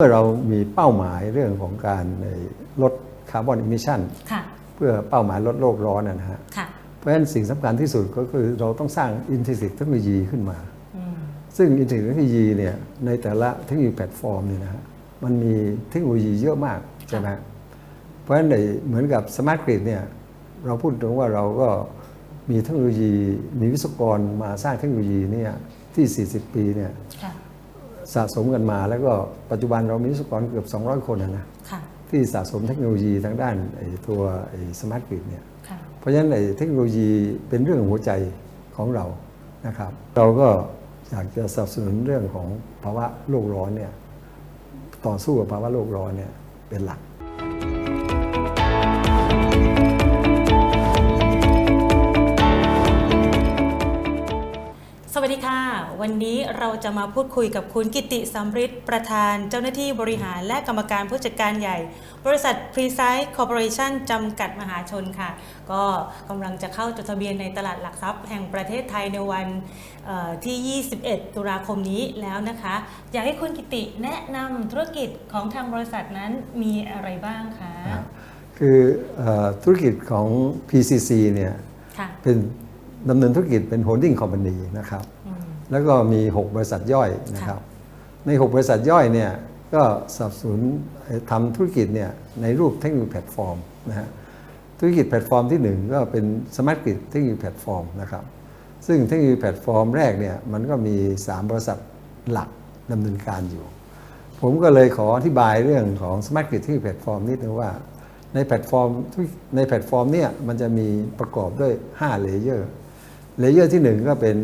เมื่อเรามีเป้าหมายเรื่องของการเอ่อลดคาร์บอนอิมิชันค่ะเพื่อเป้าหมายลดโลกร้อนนะนะฮะค่ะเพราะฉะนั้นสิ่งสำคัญที่สุดก็คือเราต้องสร้างอินทิสิกเทคโนโลยีขึ้นมาอืมซึ่งอินทิสิกเทคโนโลยีเนี่ยในแต่ละเทคโนโลยีแพลตฟอร์มเนี่ยนะฮะมันมีเทคโนโลยีเยอะมากใช่ไหมฮะเพราะฉะนั้นในเหมือนกับสมาร์ทกริดเนี่ยเราพูดตรงว่าเราก็มีเทคโนโลยีมีวิศวกรมาสร้างเทคโนโลยีเนี่ยที่ 40 ปีเนี่ยค่ะ สะสมกันมา แล้วก็ปัจจุบันเรามีวิศวกรเกือบ 200 คนนะนะค่ะที่สะสมเทคโนโลยีทางด้านไอ้ตัวไอ้สมาร์ทกริดเนี่ยค่ะเพราะฉะนั้นไอ้เทคโนโลยีเป็นเรื่องหัวใจของเรานะครับ เราก็อยากจะสนับสนุนเรื่องของภาวะโลกร้อนเนี่ยต่อสู้กับภาวะโลกร้อนเนี่ยเป็นหลักสวัสดีค่ะ วันนี้ เราจะมาพูดคุยกับคุณกิติสัมฤทธิ์ประธานเจ้าหน้าที่บริหารและกรรมการผู้จัดการใหญ่ บริษัท Precise Corporation จำกัดมหาชนค่ะ ก็กำลังจะเข้าจดทะเบียนในตลาดหลักทรัพย์แห่งประเทศไทยในวันเอ่อที่ 21 ตุลาคมนี้แล้วนะคะ อยากให้คุณกิติแนะนำธุรกิจของทางบริษัทนั้นมีอะไรบ้างคะ คือเอ่อธุรกิจของ PCC เนี่ยค่ะเป็นดำเนินธุรกิจเป็นโฮลดิ้งคอมพานีนะครับอืม แล้วก็มี 6 บริษัทย่อยนะครับ ใน 6 บริษัทย่อยเนี่ยก็สนับสนุนเอ่อทำธุรกิจเนี่ยในรูปเทคโนโลยีแพลตฟอร์มนะฮะธุรกิจแพลตฟอร์มที่ 1 ก็เป็นสมาร์ทกริดเทคโนโลยีแพลตฟอร์มนะครับซึ่งเทคโนโลยีแพลตฟอร์มแรกเนี่ยมันก็มี 3 บริษัทหลักดำเนินการอยู่ ผมก็เลยขออธิบายเรื่องของ Smart Grid ที่แพลตฟอร์มนิดนึงว่าในแพลตฟอร์มทุกในแพลตฟอร์มเนี่ยมันจะมีประกอบด้วย 5 เลเยอร์เลเยอร์ที่ 1 ก็เป็น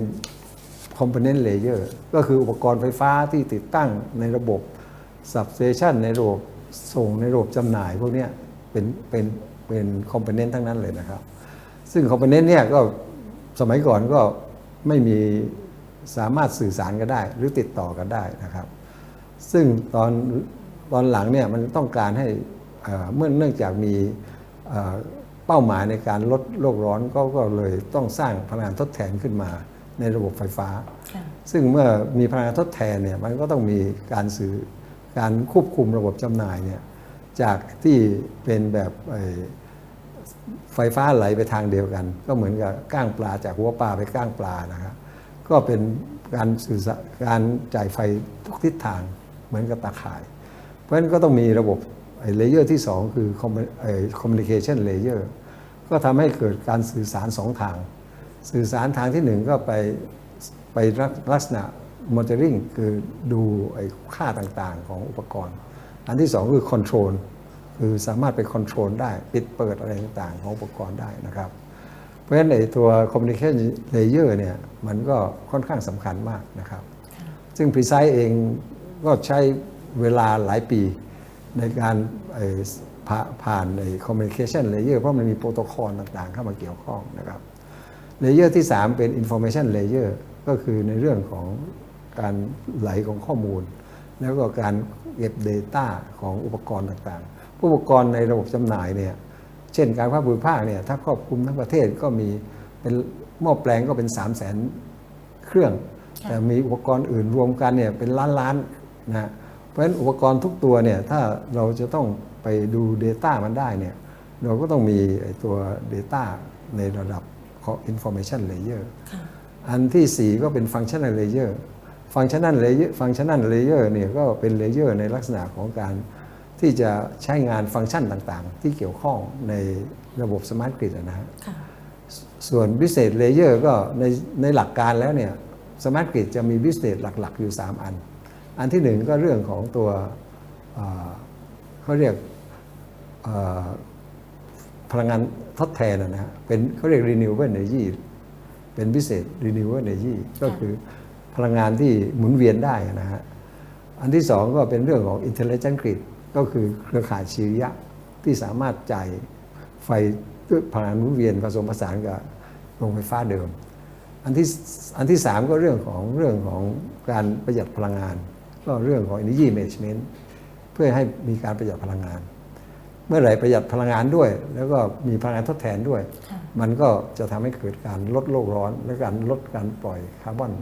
Component Layer ก็คืออุปกรณ์ไฟฟ้าที่ติดตั้งในระบบ Substation ในระบบส่งในระบบจำหน่ายพวกนี้เป็นเป็นเป็น Component ทั้งนั้นเลยนะครับ ซึ่ง Component เนี่ยก็สมัยก่อนก็ไม่มีสามารถสื่อสารกันได้ หรือติดต่อกันได้นะครับ ซึ่งตอนตอนหลังเนี่ยมันต้องการให้เอ่อเมื่อเนื่องจากมีเป้าหมายในการลดโลกร้อนก็ก็เลยต้องสร้างพลังงานทดแทนขึ้นมา ในระบบไฟฟ้าค่ะซึ่งเมื่อมีพลังงานทดแทนเนี่ยมันก็ต้องมีการสื่อการควบคุมระบบจำหน่ายเนี่ยจากที่เป็นแบบไอ้ไฟฟ้าไหลไปทางเดียวกัน ก็เหมือนกับก้างปลาจากหัวปลาไปก้างปลานะครับก็เป็นการสื่อสารการจ่ายไฟทุกทิศทางเหมือนกับตาข่าย เพราะฉะนั้นก็ต้องมีระบบเลเยอร์ที่ 2 คือ communication layer ก็ทำให้เกิดการสื่อสารสองทาง สื่อสารทางที่หนึ่งก็ไปไปลักษณะ monitoring คือดูไอ้ค่าต่างๆของอุปกรณ์ อันที่สองคือ control คือสามารถไป control ได้ปิดเปิดอะไรต่างๆ ของอุปกรณ์ได้นะครับ เพราะฉะนั้นไอ้ตัว communication layer เนี่ยมันก็ค่อนข้างสำคัญมากนะครับ ซึ่ง Precise เองก็ใช้เวลาหลายปีในการไอ้ผ่าผ่านไอ้ communication layer เพราะมันมีโปรโตคอลต่างๆ เข้ามาเกี่ยวข้องนะครับ เลเยอร์ที่ 3 เป็น information layer ก็คือในเรื่องของการไหลของข้อมูล แล้วก็การเก็บ Data ของอุปกรณ์ต่างๆ ผู้อุปกรณ์ในระบบจำหน่ายเนี่ยเช่นการภาคภูมิภาคเนี่ยถ้าครอบคลุมทั้งประเทศก็มีเป็นหม้อแปลงก็เป็น 3 0 0 0 0 0เครื่องค่ะแต่มีอุปกรณ์อื่นรวมกันเนี่ยเป็นล้านล้านๆนะเพราะฉะนั้นอุปกรณ์ทุกตัวเนี่ยถ้าเราจะต้องไปดู Data มันได้เนี่ยเราก็ต้องมีไอ้ตัว Data ในระดับ ของ information layer ค่ะอันที่ 4 ก็เป็น functional layer functional layer functional layer เนี่ยก็เป็น layer ในลักษณะของการที่จะใช้งานฟังก์ชันต่างๆ ที่เกี่ยวข้องในระบบ smart grid อะนะฮะค่ะส่วน business layer ก็ในในหลักการแล้วเนี่ย smart grid จะมี business หลัก ๆ อยู่ 3 อัน อันที่หนึ่งก็เรื่องของตัวเอ่อเขาเรียกเอ่อ พลังงานทดแทนอะนะฮะเป็นเขาเรียก renewable energy เป็นพิเศษ renewable energy ก็คือพลังงานที่หมุนเวียนได้นะฮะอันที่สองก็เป็นเรื่องของ intelligent grid ก็คือเครือข่ายชีริยะที่สามารถจ่ายไฟด้วยพลังงานหมุนเวียนผสมผสานกับโรงไฟฟ้าเดิม อันที่อันที่สามก็เรื่องของเรื่องของการประหยัดพลังงาน ก็เรื่องของ energy management เพื่อให้มีการประหยัดพลังงาน เมื่อไหร่ประหยัดพลังงานด้วย แล้วก็มีพลังงานทดแทนด้วยค่ะมันก็จะทำให้เกิดการลดโลกร้อน และการลดการปล่อยคาร์บอน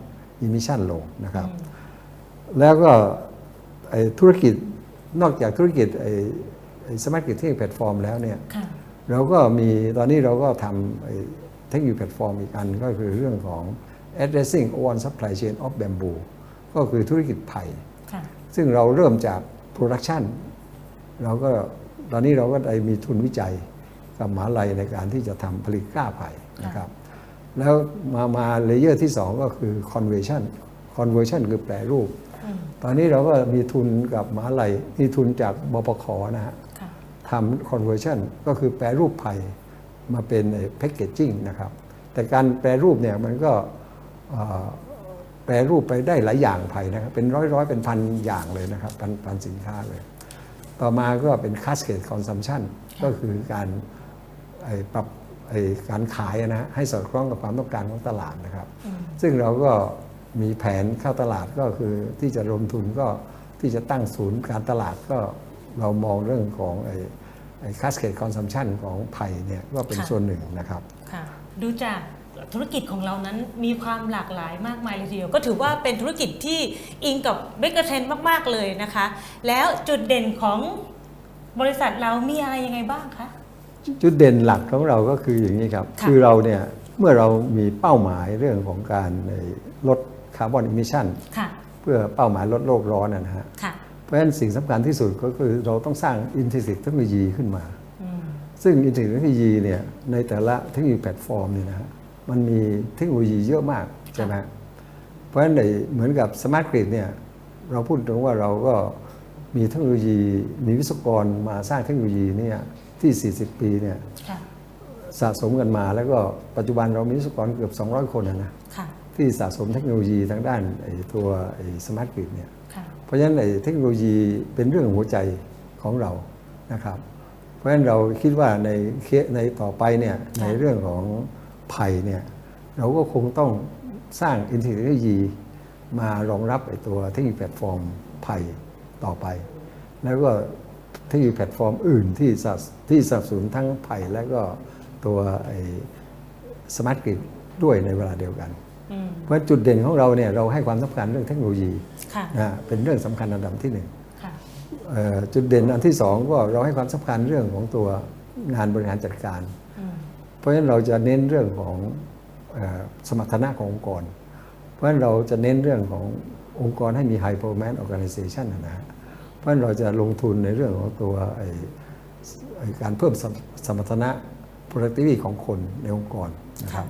อิมิชันลงนะครับ แล้วก็ไอ้ธุรกิจนอกจากธุรกิจไอ้ไอ้สมาร์ทกิจที่แพลตฟอร์มแล้วเนี่ยค่ะเราก็มีตอนนี้เราก็ทำไอ้เทคโนโลยีแพลตฟอร์มอีกอันก็คือเรื่องของ addressing one supply chain of bamboo ก็คือธุรกิจไผ่ค่ะซึ่ซึ่งเราเริ่มจาก production เราก็ ตอนนี้เราก็ได้มีทุนวิจัยกับมหาลัยในการที่จะทำผลิตกล้าไผ่นะครับ แล้วมามาเลเยอร์ที่ 2 ก็คือ conversion conversion คือแปรรูปอืมตอนนี้เราก็มีทุนกับมหาลัยมีทุนจากบปคนะฮะค่ะทำ conversion ก็คือแปรรูปไผ่มาเป็นแพ c เกจจิ้งนะครับ แต่การแปรรูปเนี่ยมันก็เอ่อแปรรูปไปได้หลายอย่างไผ่นะครับ เป็นร้อยร้อยๆ เป็นพันอย่างเลยนะครับพันพันสินค้าเลย ต่อมาก็เป็น cascade consumption ก็คือการไอ้ปรับไอ้การขายนะฮะให้สอดคล้องกับความต้องการของตลาดนะครับอืมซึ่งเราก็มีแผนเข้าตลาดก็คือที่จะลงทุนก็ที่จะตั้งศูนย์การตลาดก็เรามองเรื่องของไอ้ไอ้ cascade consumption ของไผ่เนี่ยก็เป็นค่ะส่วนหนึ่งนะครับ ค่ะ ดูจาก ธุรกิจของเรานั้นมีความหลากหลายมากมายเลยทีเดียว ก็ถือว่าเป็นธุรกิจที่อิงกับเบกเทรนมาก ๆ เลยนะคะ แล้วจุดเด่นของบริษัทเรามีอะไรยังไงบ้างคะจุดเด่นหลักของเราก็คืออย่างนี้ครับค่ะคือเราเนี่ยเมื่อเรามีเป้าหมายเรื่องของการไอ้ลดคาร์บอนอิมิชันค่ะเพื่อเป้าหมายลดโลกร้อนนะนะฮะค่ะเพราะฉะนั้นสิ่งสำคัญที่สุดก็คือเราต้องสร้างอินเทอร์เน็ตเทคโนโลยีขึ้นมาอืมซึ่งอินเทอร์เน็ตเทคโนโลยีเนี่ยในแต่ละเทคโนโลยีแพลตฟอร์มเนี่ยนะฮะ มันมีเทคโนโลยีเยอะมากใช่ไหมเพราะฉะนั้นในเหมือนกับสมาร์ทกริดเนี่ยเราพูดถึงว่าเราก็มีเทคโนโลยีมีวิศวกรมาสร้างเทคโนโลยีเนี่ยที่ 40 ปีเนี่ยค่ะสะสมกันมาแล้วก็ปัจจุบันเรามีวิศวกรเกือบ 200 คนนะนะค่ะที่สะสมเทคโนโลยีทางด้านไอ้ตัวไอ้สมาร์ทกริดเนี่ยค่ะเพราะฉะนั้นไอ้เทคโนโลยีเป็นเรื่องหัวใจของเรานะครับ เพราะฉะนั้นเราคิดว่าในเคสในต่อไปเนี่ยในเรื่องของ ไผ่เนี่ยเราก็คงต้องสร้างอินเทคโนโลยีมารองรับไอ้ตัวเทคโนโลยีแพลตฟอร์มไผ่ต่อไป แล้วก็เทคโนโลยีแพลตฟอร์มอื่นที่สนับที่สนับสนุนทั้งไผ่และก็ตัวไอ้สมาร์ทกริดด้วยในเวลาเดียวกันอืมเพราะจุดเด่นของเราเนี่ยเราให้ความสำคัญเรื่องเทคโนโลยีค่ะนะเป็นเรื่องสำคัญอันดับที่หนึ่งค่ะเอ่อจุดเด่นอันที่สองก็เราให้ความสำคัญเรื่องของตัวงานบริหารจัดการอืม เพราะฉะนั้นเราจะเน้นเรื่องของเอ่อสมรรถนะขององค์กร เพราะฉะนั้นเราจะเน้นเรื่องขององค์กรให้มี high performance organization นะนะเพราะฉะนั้นเราจะลงทุนในเรื่องของตัวไอ้ไอ้การเพิ่มสมสมรรถนะ productivity ของคนในองค์กรนะครับ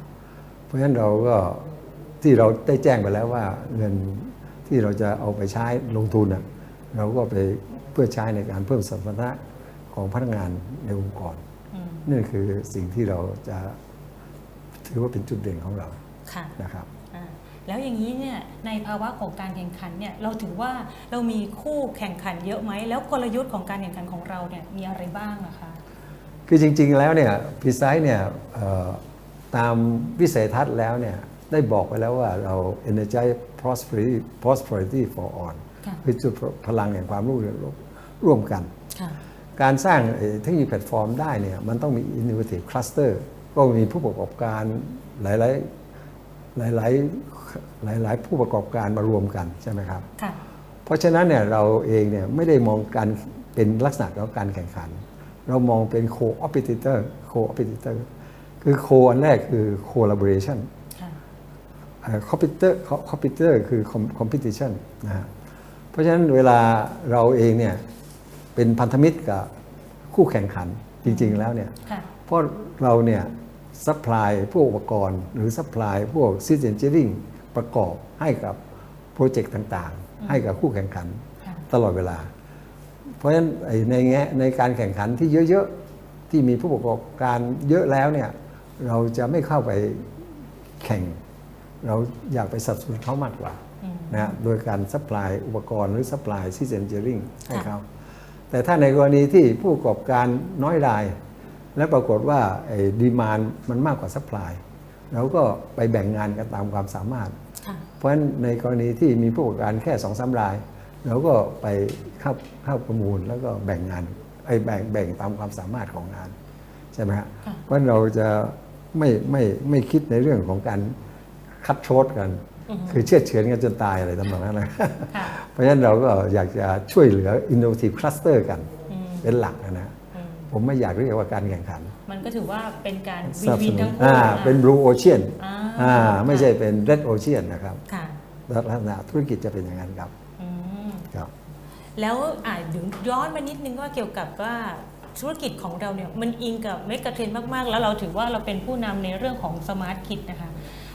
เพราะฉะนั้นเราก็ที่เราได้แจ้งไปแล้วว่าเงินที่เราจะเอาไปใช้ลงทุนน่ะเราก็ไปเพื่อใช้ในการเพิ่มสมรรถนะของพนักงานในองค์กรอืม นั่นคือสิ่งที่เราจะถือว่าเป็นจุดเด่นของเราค่ะนะครับอ่าแล้วอย่างนี้เนี่ยในภาวะของการแข่งขันเนี่ยเราถือว่าเรามีคู่แข่งขันเยอะไหมแล้วกลยุทธ์ของการแข่งขันของเราเนี่ยมีอะไรบ้างนะคะคือจริง ๆ แล้วเนี่ยพีไซส์เนี่ยเอ่อตามวิสัยทัศน์แล้วเนี่ยได้บอกไปแล้วว่าเรา energize prosperity prosperity for all ค่ะคือจุดพลังแห่งความรุ่งเรืองร่วมกันค่ะ การสร้างเอ่อเทคโนโลยีแพลตฟอร์มได้เนี่ยมันต้องมี innovative cluster ก็มีผู้ประกอบการหลาย ๆ หลาย ๆ หลาย ๆ ผู้ประกอบการมารวมกันใช่ไหมครับค่ะเพราะฉะนั้นเนี่ยเราเองเนี่ยไม่ได้มองการเป็นลักษณะของการแข่งขัน เรามองเป็น co-opetitor co-opetitor คือ co อันแรกคือ collaboration ค่ะเอ่อ competitor competitor คือ com- competition นะฮะเพราะฉะนั้นเวลาเราเองเนี่ย เป็นพันธมิตรกับคู่แข่งขันจริง ๆ แล้วเนี่ยค่ะเพราะเราเนี่ยซัพพลายพวกอุปกรณ์ หรือซัพพลายพวกซิสเ e นเจอริงประกอบให้กับโปรเจกต์ต่างๆ ให้กับคู่แข่งขันค่ะตลอดเวลา เพราะฉะนั้นไอ้ในแง่ในการแข่งขันที่เยอะๆ ที่มีผู้ประกอบการเยอะแล้วเนี่ยเราจะไม่เข้าไปแข่ง เราอยากไปสนับสนุนเขามากกว่าอืมนะฮะโดยการซัพพลายอุปกรณ์หรือซัพพลายซิสเ e นเจอริงให้ค่ะเขา แต่ถ้าในกรณีที่ผู้ประกอบการน้อยราย และปรากฏว่าดีมานมันมากกว่าซัพพลายเราก็ไปแบ่งงานกันตามความสามารถค่ะเพราะฉะนั้นในกรณีที่มีผู้ประกอบการแค่สองสามรายเราก็ไปเข้าเข้าประมูลแล้วก็แบ่งงานไอ้แบ่งแบ่งตามความสามารถของงานใช่ไหมฮะค่ะเพราะฉะนั้นเราจะไม่ไม่ไม่คิดในเรื่องของการคัดโชดกันอือฮึ คือเชื่อดเฉือนกันจนตายอะไรทำนองนั้นนะค่ะเพราะฉะนั้นเราก็อยากจะช่วยเหลือ innovative cluster กันอืมเป็นหลักนะอืมผมไม่อยากเรียกว่าการแข่งขัน มันก็ถือว่าเป็นการสวินนับวิสนนุทั้นงคู่อ่าะเป็น blue ocean อ่าอ่าไม่ใช่ค่ะเป็น red ocean นะครับค่ะลักษณะธุรกิจจะเป็นอย่างนั้นครับอืมครับ แล้วอ่าเดี๋ยวย้อนมานิดนึงว่าเกี่ยวกับว่าธุรกิจของเราเนี่ยมันอิงกับเมกะเทรนมาก ๆ แล้วเราถือว่าเราเป็นผู้นำในเรื่องของสมาร์ทคิดนะคะ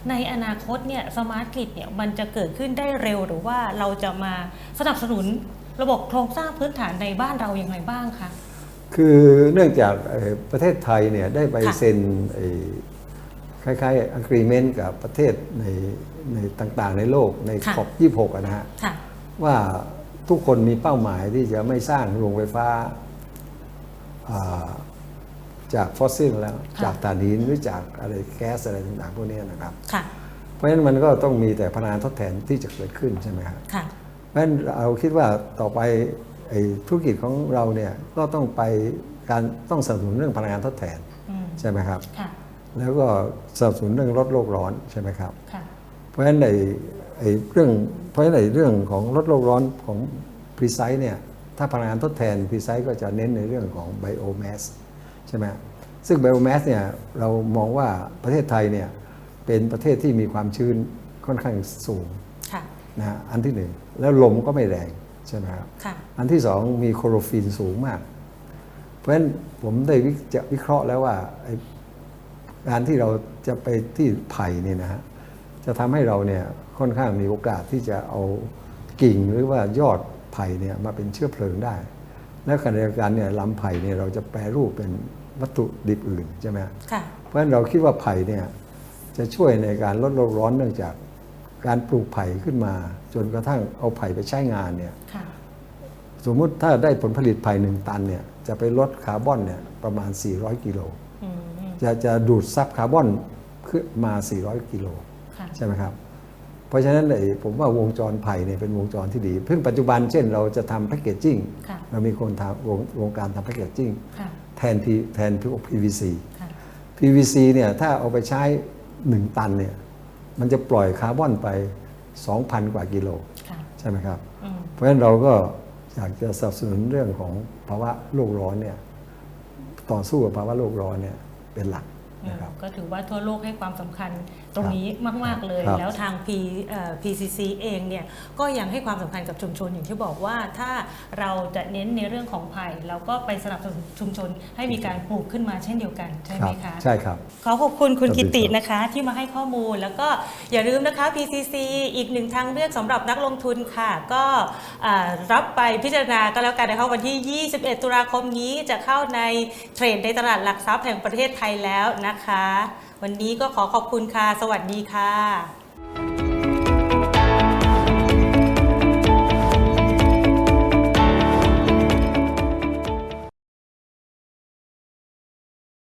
ในอนาคตเนี่ยสมาร์ทคิดเนี่ยมันจะเกิดขึ้นได้เร็วหรือว่าเราจะมาสนับสนุนระบบโครงสร้างพื้นฐานในบ้านเราอย่างไรบ้างคะ คือเนื่องจากเอ่อประเทศไทยเนี่ยได้ไปค่ะเซ็นไอ้คล้ายๆ agreement กับประเทศในในต่างๆ ในโลกในขอบ26อะนะฮะค่ะว่าทุกคนมีเป้าหมายที่จะไม่สร้างโรงไฟฟ้าอ่า จากฟอสซิลแล้วค่ะจากถ่านหินหรือจากอะไรแก๊สอะไรต่างๆพวกนี้นะครับค่ะเพราะฉะนั้นมันก็ต้องมีแต่พลังงานทดแทนที่จะเกิดขึ้นใช่ไหมครับค่ะเพราะฉะนั้นเราคิดว่าต่อไปไอ้ธุรกิจของเราเนี่ยก็ต้องไปการต้องสนับสนุนเรื่องพลังงานทดแทนอืมใช่ไหมครับค่ะแล้วก็สนับสนุนเรื่องลดโลกร้อนใช่ไหมครับค่ะเพราะฉะนั้นในไอ้เรื่องเพราะฉะนั้นในเรื่องของลดโลกร้อนของ Precise เนี่ยถ้าพลังงานทดแทน Precise ก็จะเน้นในเรื่องของ Biomass ใช่ไหมซึ่ง Biomass เนี่ยเรามองว่าประเทศไทยเนี่ยเป็นประเทศที่มีความชื้นค่อนข้างสูงค่ะนะฮะอันที่หนึ่งแล้วลมก็ไม่แรงใช่ไหมครับค่ะอันที่สองมีโคโรฟินสูงมาก เพราะฉะนั้นผมได้วิจะวิเคราะห์แล้วว่าไอ้การที่เราจะไปที่ไผ่เนี่ยนะฮะจะทำให้เราเนี่ยค่อนข้างมีโอกาสที่จะเอากิ่งหรือว่ายอดไผ่เนี่ยมาเป็นเชื้อเพลิงได้ และขณะเดียวกันเนี่ยลำไผ่เนี่ยเราจะแปรรูปเป็นวัตถุดิบอื่นใช่ไหมฮะค่ะเพราะฉะนั้นเราคิดว่าไผ่เนี่ยจะช่วยในการลดโลกร้อนเนื่องจากการปลูกไผ่ขึ้นมา จนกระทั่งเอาไผ่ไปใช้งานเนี่ยค่ะสมมุติถ้าได้ผลผลิตไผ่หนึ่งตันเนี่ยจะไปลดคาร์บอนเนี่ยประมาณ 400 กิโลอืมจะจะดูดซับคาร์บอนขึ้นมา 400 กิโลค่ะใช่ไหมครับ เพราะฉะนั้นไอ้ผมว่าวงจรไผ่เนี่ยเป็นวงจรที่ดี เพิ่งปัจจุบันเช่นเราจะทำแพคเกจจิ้งค่ะ เรามีคนทำวงวงการทำแพคเกจจิ้งค่ะแทน P แทนพวก PVC ค่ะ PVC เนี่ยถ้าเอาไปใช้ 1 ตันเนี่ยมันจะปล่อยคาร์บอนไป 2,000 กว่ากิโลค่ะใช่ไหมครับอืมเพราะฉะนั้นเราก็อยากจะสนับสนุนเรื่องของภาวะโลกร้อนเนี่ยต่อสู้กับภาวะโลกร้อนเนี่ยเป็นหลักนะครับก็ถือว่าทั่วโลกให้ความสำคัญ ตรงนี้มาก ๆ เลยครับแล้วทาง P เอ่อ PCC เองเนี่ยก็ยังให้ความสำคัญกับชุมชนอย่างที่บอกว่าถ้าเราจะเน้นในเรื่องของไผ่เราก็ไปสนับสนุนชุมชนให้มีการปลูกขึ้นมาเช่นเดียวกันใช่ไหมรับคะใช่ครับขอขอบคุณคุณสวัสดีกิติครับนะคะที่มาให้ข้อมูลแล้วก็อย่าลืมนะคะ PCC อีกหนึ่งทางเลือกสำหรับนักลงทุนค่ะ ก็อ่ารับไปพิจารณาก็แล้วกันนะคะวันที่ 21 ตุลาคมนี้จะเข้าในเทรดในตลาดหลักทรัพย์แห่งประเทศไทยแล้วนะคะ วันนี้ก็ขอขอบคุณค่ะ สวัสดีค่ะ